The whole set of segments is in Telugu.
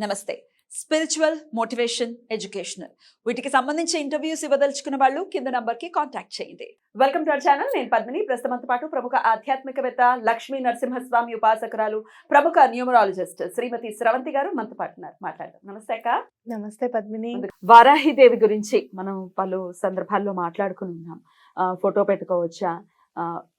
నమస్తే. స్పిరిచువల్ మోటివేషన్ ఎడ్యుకేషనల్ వీటికి సంబంధించి ఇంటర్వ్యూస్ ఇవ్వదలుచుకున్న వాళ్ళు కింద నంబర్కి కాంటాక్ట్ చేయండి. వెల్కమ్ టు అవర్ ఛానల్ నేను పద్మిని. ప్రస్తుతంతో పాటు ప్రముఖ ఆధ్యాత్మికవేత్త లక్ష్మీ నరసింహస్వామి ఉపాసకురాలు ప్రముఖ న్యూమరాలజిస్ట్ శ్రీమతి స్రవంతి గారు మనతో పాటు ఉన్నారు. మాట్లాడదాం. నమస్తే అక్క. నమస్తే పద్మిని. వారాహిదేవి గురించి మనం పలు సందర్భాల్లో మాట్లాడుకుని ఉన్నాం. ఫోటో పెట్టుకోవచ్చా?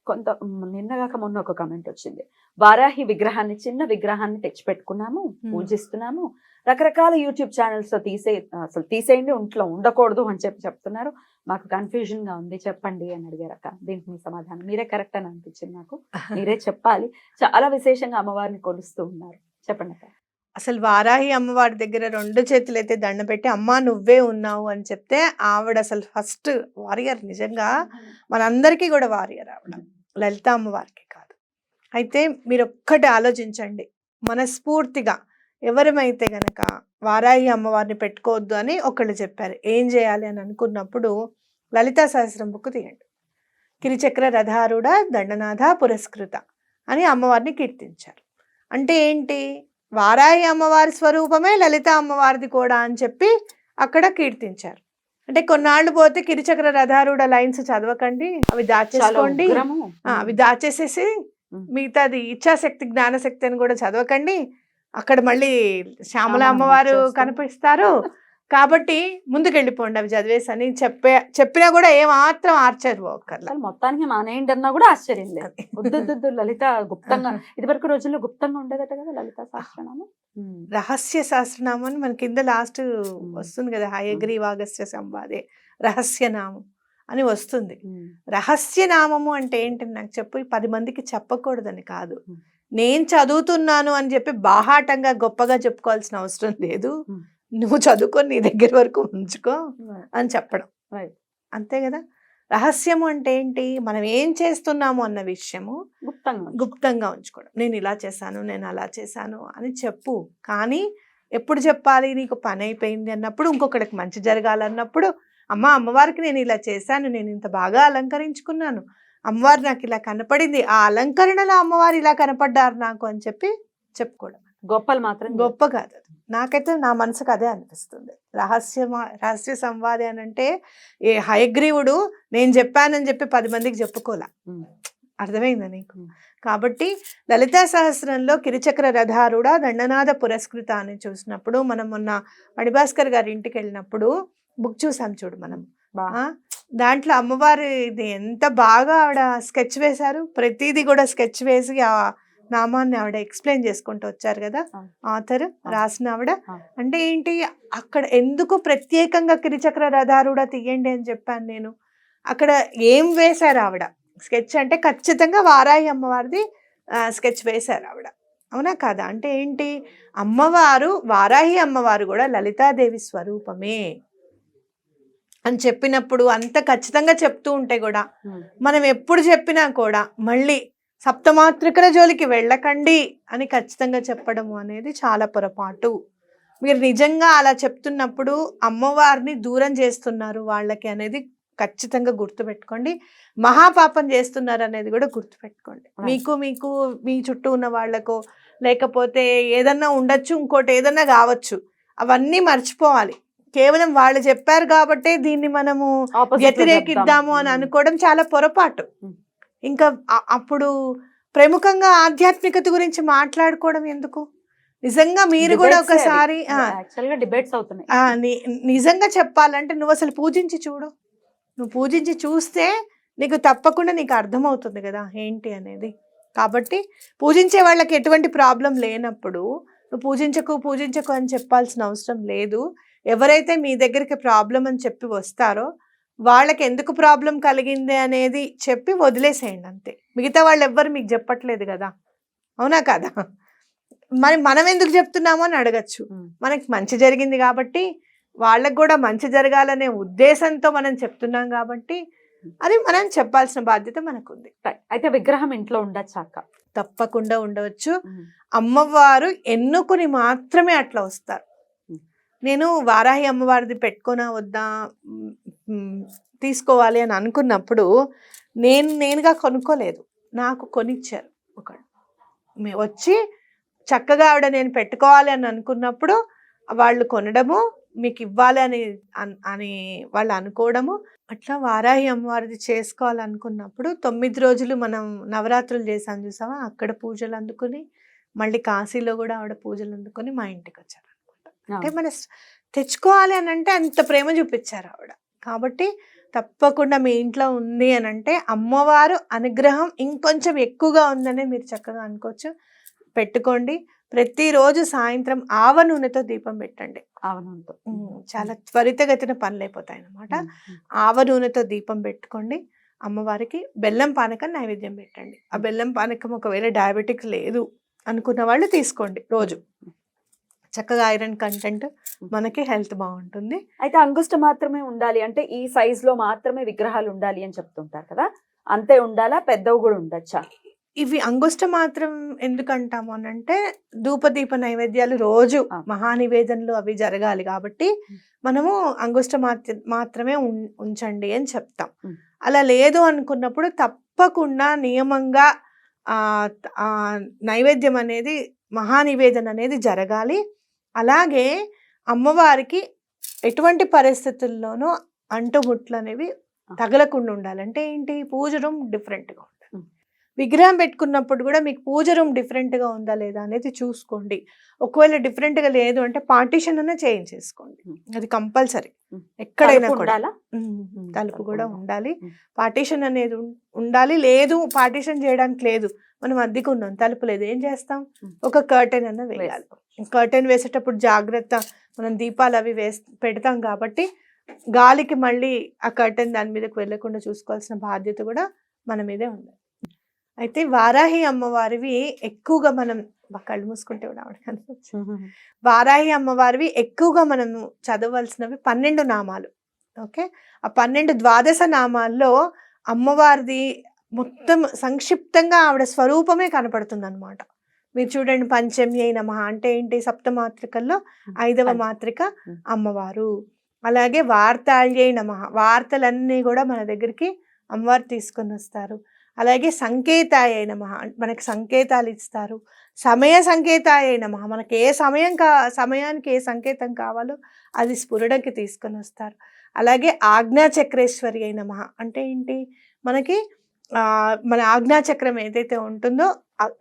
కొంత నిన్నగాక మొన్న ఒక కమెంట్ వచ్చింది. వారాహి విగ్రహాన్ని చిన్న విగ్రహాన్ని తెచ్చి పెట్టుకున్నాము పూజిస్తున్నాము. రకరకాల యూట్యూబ్ ఛానల్స్లో తీసే అసలు తీసేయండి ఒంట్లో ఉండకూడదు అని చెప్పి చెప్తున్నారు. మాకు కన్ఫ్యూజన్గా ఉంది చెప్పండి అని అడిగారు అక్క. దీనికి మీ సమాధానం. మీరే కరెక్ట్ అని అనిపించింది నాకు. మీరే చెప్పాలి. చాలా విశేషంగా అమ్మవారిని కొలుస్తూ ఉన్నారు. చెప్పండి అక్క. అసలు వారాహి అమ్మవారి దగ్గర రెండు చేతులు అయితే దండ పెట్టి అమ్మా నువ్వే ఉన్నావు అని చెప్తే ఆవిడ అసలు ఫస్ట్ వారియర్ నిజంగా మనందరికీ కూడా వారియర్ ఆవిడ. లలిత అమ్మవారికి కాదు. అయితే మీరు ఒక్కటి ఆలోచించండి. మనస్ఫూర్తిగా ఎవరమైతే గనక వారాహి అమ్మవారిని పెట్టుకోవద్దు అని ఒకళ్ళు చెప్పారు. ఏం చేయాలి అని అనుకున్నప్పుడు లలితా సహస్రం బుక్ తీయండి. కిరిచక్ర రథారుడ దండనాథ పురస్కృత అని అమ్మవారిని కీర్తించారు. అంటే ఏంటి? వారాహి అమ్మవారి స్వరూపమే లలిత అమ్మవారిది కూడా అని చెప్పి అక్కడ కీర్తించారు. అంటే కొన్నాళ్ళు పోతే కిరిచక్ర రథారుడ లైన్స్ చదవకండి అవి దాచేసుకోండి. అవి దాచేసేసి. మిగతాది ఇచ్ఛాశక్తి జ్ఞానశక్తి అని కూడా చదవకండి. అక్కడ మళ్ళీ శ్యామల అమ్మవారు. కనిపిస్తారు. కాబట్టి ముందుకు వెళ్ళిపోండి అవి చదివేసి అని చెప్పే చెప్పినా కూడా ఏమాత్రం ఆశ్చర్యపోకర్లా అసలు మొత్తానికి మానేయండి అన్నా కూడా ఆశ్చర్యం లేదు. వద్దొద్దు లలిత గుప్తంగా ఇది వరకు రోజుల్లో గుప్తంగా ఉండేదట కదా లలిత సహస్రనామం. రహస్య అని మన కింద లాస్ట్ వస్తుంది కదా హయగ్రీవాగస్య సంవాదే రహస్యనామం అని వస్తుంది. రహస్యనామము అంటే ఏంటి నాకు చెప్పు పది మందికి చెప్పకూడదని కాదు. నేను చదువుతున్నాను అని చెప్పి బాహాటంగా గొప్పగా చెప్పుకోవాల్సిన అవసరం లేదు. నువ్వు చదువుకొని నీ దగ్గర వరకు ఉంచుకో అని చెప్పడం. అంతే కదా? రహస్యము అంటే ఏంటి? మనం ఏం చేస్తున్నాము అన్న విషయము గుప్తంగా. గుప్తంగా ఉంచుకోవడం. నేను ఇలా చేశాను నేను అలా చేశాను అని చెప్పు. కానీ ఎప్పుడు చెప్పాలి? నీకు పని అయిపోయింది అన్నప్పుడు ఇంకొకరికి మంచి జరగాలన్నప్పుడు అమ్మ అమ్మవారికి నేను ఇలా చేశాను నేను ఇంత బాగా అలంకరించుకున్నాను. అమ్మవారు నాకు ఇలా కనపడింది. ఆ అలంకరణలో అమ్మవారు ఇలా కనపడ్డారు నాకు అని చెప్పి చెప్పుకోవడం. గొప్పలు మాత్రం గొప్ప కాదు అది. నాకైతే నా మనసుకు అదే అనిపిస్తుంది. రహస్యమా రహస్య సంవాది అని అంటే ఏ హయగ్రీవుడు నేను చెప్పానని చెప్పి పది మందికి చెప్పుకోలే. అర్థమైందా నీకు. కాబట్టి లలితా సహస్రంలో కిరిచక్ర రథారుడ దండనాథ పురస్కృత అని చూసినప్పుడు మనం మొన్న మణిభాస్కర్ గారి ఇంటికి వెళ్ళినప్పుడు బుక్ చూసాం చూడు మనం. దాంట్లో అమ్మవారి ఇది ఎంత బాగా ఆవిడ స్కెచ్ వేశారు. ప్రతిదీ కూడా స్కెచ్ వేసి ఆ నామాన్ని ఆవిడ ఎక్స్ప్లెయిన్ చేసుకుంటూ వచ్చారు కదా. ఆథర్. రాసిన ఆవిడ. అంటే ఏంటి అక్కడ ఎందుకు ప్రత్యేకంగా కిరిచక్ర రథారుడ తీయండి అని చెప్పాను నేను అక్కడ ఏం వేశారు ఆవిడ స్కెచ్ అంటే ఖచ్చితంగా వారాయి అమ్మవారిది స్కెచ్ వేశారు ఆవిడ అవునా కాదా అంటే ఏంటి అమ్మవారు వారాహి అమ్మవారు కూడా లలితాదేవి స్వరూపమే అని చెప్పినప్పుడు అంత ఖచ్చితంగా చెప్తూ ఉంటే కూడా. మనం ఎప్పుడు చెప్పినా కూడా మళ్ళీ సప్తమాతృకల జోలికి వెళ్ళకండి అని ఖచ్చితంగా చెప్పడము అనేది చాలా పొరపాటు మీరు నిజంగా అలా చెప్తున్నప్పుడు అమ్మవారిని దూరం చేస్తున్నారు వాళ్ళకి అనేది ఖచ్చితంగా గుర్తుపెట్టుకోండి మహాపాపం చేస్తున్నారు అనేది కూడా గుర్తుపెట్టుకోండి. మీకు మీకు మీ చుట్టూ ఉన్న వాళ్ళకు లేకపోతే ఏదన్నా ఉండొచ్చు ఇంకోటి ఏదన్నా కావచ్చు అవన్నీ మర్చిపోవాలి కేవలం వాళ్ళు చెప్పారు కాబట్టే దీన్ని మనము వ్యతిరేకిద్దాము. అని ఉమ్. అనుకోవడం చాలా పొరపాటు ఉమ్. ఇంకా అప్పుడు ప్రముఖంగా ఆధ్యాత్మికత గురించి మాట్లాడుకోవడం ఎందుకు? నిజంగా మీరు కూడా. ఒకసారి డిబేట్స్ అవుతున్నాయి. నిజంగా చెప్పాలంటే నువ్వు అసలు పూజించి చూడు. నువ్వు పూజించి చూస్తే నీకు తప్పకుండా నీకు అర్థమవుతుంది కదా ఏంటి అనేది. కాబట్టి పూజించే వాళ్ళకి ఎటువంటి ప్రాబ్లం లేనప్పుడు నువ్వు పూజించకు పూజించకు అని చెప్పాల్సిన అవసరం లేదు. ఎవరైతే మీ దగ్గరికి ప్రాబ్లం అని చెప్పి వస్తారో వాళ్ళకి ఎందుకు ప్రాబ్లం కలిగింది అనేది చెప్పి వదిలేసేయండి అంతే. మిగతా వాళ్ళు ఎవ్వరు మీకు చెప్పట్లేదు కదా. అవునా కదా? మరి మనం ఎందుకు చెప్తున్నామో అని అడగచ్చు. మనకి మంచి జరిగింది కాబట్టి వాళ్ళకు కూడా మంచి జరగాలనే ఉద్దేశంతో మనం చెప్తున్నాం కాబట్టి అది మనం చెప్పాల్సిన బాధ్యత మనకుంది. Right. అయితే విగ్రహం ఇంట్లో ఉండొచ్చు అక్క? తప్పకుండా ఉండవచ్చు. అమ్మవారు ఎన్నుకుని మాత్రమే అట్లా వస్తారు. నేను వారాహి అమ్మవారిది పెట్టుకోనా వద్దా? తీసుకోవాలి అని అనుకున్నప్పుడు నేను నేనుగా కొనుక్కోలేదు. నాకు కొనిచ్చారు ఒకడు మే- వచ్చి చక్కగా ఆవిడ నేను పెట్టుకోవాలి అని అనుకున్నప్పుడు వాళ్ళు కొనడము మీకు ఇవ్వాలి అని అన్- వాళ్ళు అనుకోవడము అట్లా వారాహి అమ్మవారిది చేసుకోవాలనుకున్నప్పుడు తొమ్మిది రోజులు మనం నవరాత్రులు చేసాం చూసావా? అక్కడ పూజలు అందుకుని మళ్ళీ కాశీలో కూడా ఆవిడ పూజలు అందుకుని మా ఇంటికి వచ్చారు అంటే మన తెచ్చుకోవాలి అని అంటే అంత ప్రేమ చూపించారు ఆవిడ. కాబట్టి తప్పకుండా మీ ఇంట్లో ఉంది అని అంటే అమ్మవారు అనుగ్రహం ఇంకొంచెం ఎక్కువగా ఉందనే మీరు చక్కగా అనుకోవచ్చు. పెట్టుకోండి. ప్రతిరోజు సాయంత్రం ఆవ నూనెతో దీపం పెట్టండి. అవునంతో ఉమ్, చాలా త్వరితగతిన పనులు అయిపోతాయి అన్నమాట ఆవ నూనెతో దీపం పెట్టుకోండి. అమ్మవారికి బెల్లం పానకం నైవేద్యం పెట్టండి. ఆ బెల్లం పానకం ఒకవేళ డయాబెటిక్ లేదు అనుకున్న వాళ్ళు తీసుకోండి రోజు. చక్కగా ఐరన్ కంటెంట్ మనకి హెల్త్ బాగుంటుంది అయితే అంగుష్ట మాత్రమే ఉండాలి అంటే ఈ సైజ్లో మాత్రమే విగ్రహాలు ఉండాలి అని చెప్తుంటారు కదా అంతే ఉండాలా పెద్దవి కూడా ఉండొచ్చా ఇవి అంగుష్ట మాత్రం ఎందుకు అంటాము అని అంటే ధూపదీప నైవేద్యాలు రోజు. మహానివేదనలు అవి జరగాలి కాబట్టి. మనము అంగుష్ట మాత్ర- మాత్రమే ఉంచండి అని చెప్తాం. అలా లేదు అనుకున్నప్పుడు తప్పకుండా నియమంగా నైవేద్యం అనేది మహానివేదన అనేది జరగాలి అలాగే అమ్మవారికి ఎటువంటి పరిస్థితుల్లోనూ అంటుముట్లు అనేవి తగలకుండా ఉండాలి. అంటే ఏంటి? పూజ రూమ్ డిఫరెంట్గా. విగ్రహం పెట్టుకున్నప్పుడు కూడా మీకు పూజ రూమ్ డిఫరెంట్గా ఉందా లేదా అనేది చూసుకోండి. ఒకవేళ different గా లేదు అంటే పార్టీషన్ అన్న చేంజ్ చేసుకోండి. అది కంపల్సరీ. ఎక్కడైనా కూడా. ఉండాలా? తలుపు కూడా ఉండాలి. పార్టీషన్ అనేది ఉండాలి. లేదు పార్టీషన్ చేయడానికి లేదు. మనం అద్దెకు ఉన్నాం తలుపు లేదు. ఏం చేస్తాం. ఒక కర్టెన్ అన్న వేయాలి. కర్టెన్ వేసేటప్పుడు జాగ్రత్త. మనం దీపాలు అవి వేస్ పెడతాం కాబట్టి గాలికి మళ్ళీ ఆ కర్టెన్ దాని మీదకి వెళ్ళకుండా చూసుకోవాల్సిన బాధ్యత కూడా మన మీదే ఉంది అయితే వారాహి అమ్మవారివి ఎక్కువగా మనం కళ్ళు మూసుకుంటే కూడా ఆవిడ కనిపించదు. వారాహి అమ్మవారివి ఎక్కువగా మనము చదవలసినవి పన్నెండు నామాలు ఓకే ఆ పన్నెండు ద్వాదశ నామాల్లో అమ్మవారిది మొత్తం సంక్షిప్తంగా ఆవిడ స్వరూపమే కనపడుతుంది అనమాట మీరు చూడండి పంచమి అయిన మహా అంటే ఏంటి సప్తమాత్రికల్లో ఐదవ ఐదు. మాత్రిక. అమ్మవారు అలాగే వార్తాళ్యై నమ వార్తలన్నీ కూడా మన దగ్గరికి అమ్మవారు తీసుకొని వస్తారు అలాగే సంకేతాయ నమ. మనకి సంకేతాలు ఇస్తారు. సమయ సంకేతాయ నమ. మనకి ఏ సమయం కా సమయానికి ఏ సంకేతం కావాలో అది స్ఫురణకి తీసుకొని వస్తారు. అలాగే ఆజ్ఞాచక్రేశ్వరి అయిన మహా అంటే ఏంటి? మనకి మన ఆజ్ఞాచక్రం ఏదైతే ఉంటుందో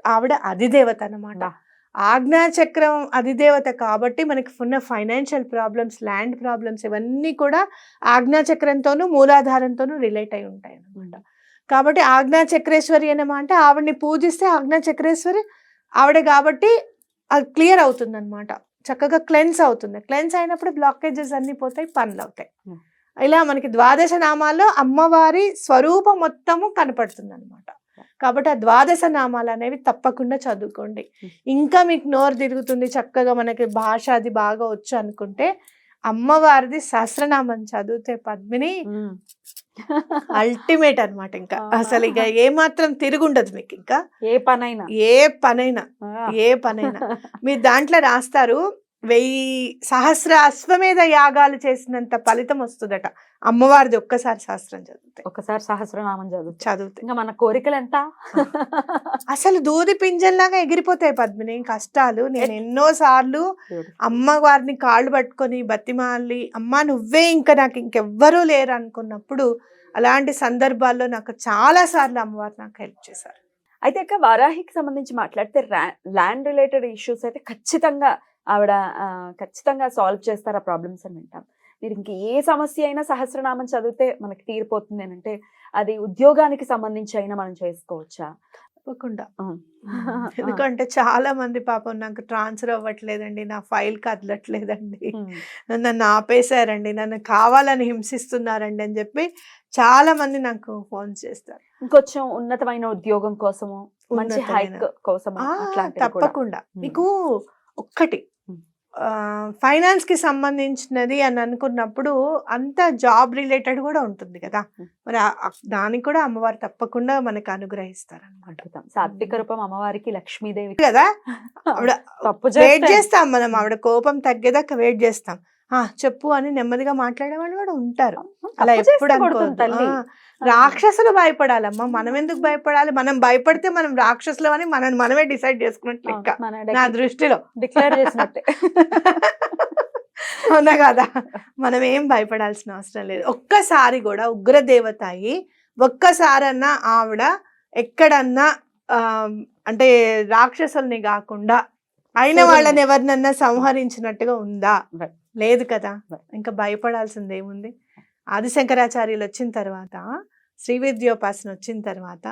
ఆవిడ అధిదేవత అన్నమాట. బా. ఆజ్ఞాచక్రం అధిదేవత కాబట్టి మనకి ఉన్న ఫైనాన్షియల్ ప్రాబ్లమ్స్ ల్యాండ్ ప్రాబ్లమ్స్ ఇవన్నీ కూడా ఆజ్ఞాచక్రంతోనూ మూలాధారంతోనూ రిలేట్ అయి ఉంటాయి అన్నమాట కాబట్టి ఆజ్ఞాచక్రేశ్వరి అన్నమాట అంటే ఆవిడని పూజిస్తే ఆజ్ఞాచక్రేశ్వరి ఆవిడ కాబట్టి అది క్లియర్ అవుతుంది అనమాట చక్కగా క్లెన్స్ అవుతుంది. క్లెన్స్ అయినప్పుడు బ్లాకేజెస్ అన్ని పోతాయి పనులు అవుతాయి. Hmm. ఇలా మనకి ద్వాదశ నామాల్లో అమ్మవారి స్వరూపం మొత్తము కనపడుతుంది అనమాట కాబట్టి ఆ ద్వాదశ నామాలు అనేవి తప్పకుండా చదువుకోండి. Hmm. ఇంకా మీకు నోరు తిరుగుతుంది చక్కగా మనకి భాష అది బాగా వచ్చు అనుకుంటే అమ్మవారిది సహస్రనామం చదివితే పద్మిని. అల్టిమేట్ అన్నమాట ఇంకా. అసలు ఇక ఏ మాత్రం తిరుగుండదు మీకు ఇంకా ఏ పనైనా ఏ పనైనా. ఏ పనైనా మీరు దాంట్లో రాస్తారు వెయ్యి సహస్ర అశ్వమేధ యాగాలు చేసినంత ఫలితం వస్తుందట. అమ్మవారిది ఒక్కసారి శాస్త్రం చదివితే. ఒకసారి సహస్రనామం చదువు చదివితే. ఇంకా మన కోరికలు ఎంత అసలు దూది పింజల్లాగా ఎగిరిపోతాయి పద్మిని కష్టాలు. నేను ఎన్నో సార్లు అమ్మవారిని కాళ్ళు పట్టుకొని బతిమాలి అమ్మ నువ్వే ఇంకా నాకు ఇంకెవ్వరూ లేరు అనుకున్నప్పుడు అలాంటి సందర్భాల్లో నాకు చాలా సార్లు అమ్మవారు నాకు హెల్ప్ చేశారు. అయితే అక్క వారాహికి సంబంధించి మాట్లాడితే ల్యాండ్ రిలేటెడ్ ఇష్యూస్ అయితే ఖచ్చితంగా ఆవిడ ఖచ్చితంగా సాల్వ్ చేస్తారు ఆ ప్రాబ్లమ్స్ అని వింటాం మీరు ఇంక ఏ సమస్య అయినా సహస్రనామం చదివితే మనకి తీరిపోతుంది అని అంటే అది ఉద్యోగానికి సంబంధించి అయినా మనం చేసుకోవచ్చా తప్పకుండా. ఎందుకంటే చాలా మంది పాపం నాకు ట్రాన్స్ఫర్ అవ్వట్లేదండి నా ఫైల్ కదలట్లేదండి. నన్ను ఆపేశారండి నన్ను కావాలని హింసిస్తున్నారండి అని చెప్పి చాలా మంది నాకు ఫోన్ చేస్తారు ఇంకొంచెం ఉన్నతమైన ఉద్యోగం కోసము మంచి హైక్ కోసము కూడా. తప్పకుండా. మీకు ఒక్కటి ఉం. ఫైనాన్స్కి సంబంధించినది అని అనుకున్నప్పుడు అంత జాబ్ రిలేటెడ్ కూడా ఉంటుంది కదా. మరి దానికి కూడా అమ్మవారు తప్పకుండా మనకు అనుగ్రహిస్తారు అనమాట సాత్విక రూపం అమ్మవారికి లక్ష్మీదేవి. కదా. ఆవిడ తప్పు వెయిట్ చేస్తే మనం. ఆవిడ కోపం తగ్గేదాకా వెయిట్ చేస్తాం. చెప్పు అని నెమ్మదిగా మాట్లాడే వాళ్ళు కూడా ఉంటారు. అలా ఎప్పుడు అనుకోవద్దు. రాక్షసులు భయపడాలమ్మా. మనం ఎందుకు భయపడాలి? మనం భయపడితే మనం రాక్షసులు అని మనం మనమే డిసైడ్ చేసుకున్నట్లు మన నా దృష్టిలో. డిక్లేర్ చేసినట్టే. అవునా కదా? మనం ఏం భయపడాల్సిన అవసరం లేదు. ఒక్కసారి కూడా ఉగ్రదేవత అయి ఒక్కసారన్నా ఆవిడ ఎక్కడన్నా అంటే రాక్షసుల్ని కాకుండా అయిన. వాళ్ళని ఎవరినన్నా సంహరించినట్టుగా ఉందా. లేదు కదా. ఇంకా భయపడాల్సింది ఏముంది ఆదిశంకరాచార్యులు వచ్చిన తర్వాత శ్రీ విద్యోపాసన వచ్చిన తర్వాత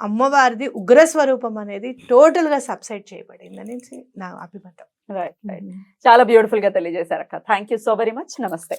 అమ్మవారిది ఉగ్ర స్వరూపం అనేది టోటల్గా సబ్సైడ్ చేయబడింది అనేసి నా అభిమతం. Right right. చాలా బ్యూటిఫుల్గా తెలియజేశారు అక్క thank you so very much. నమస్తే.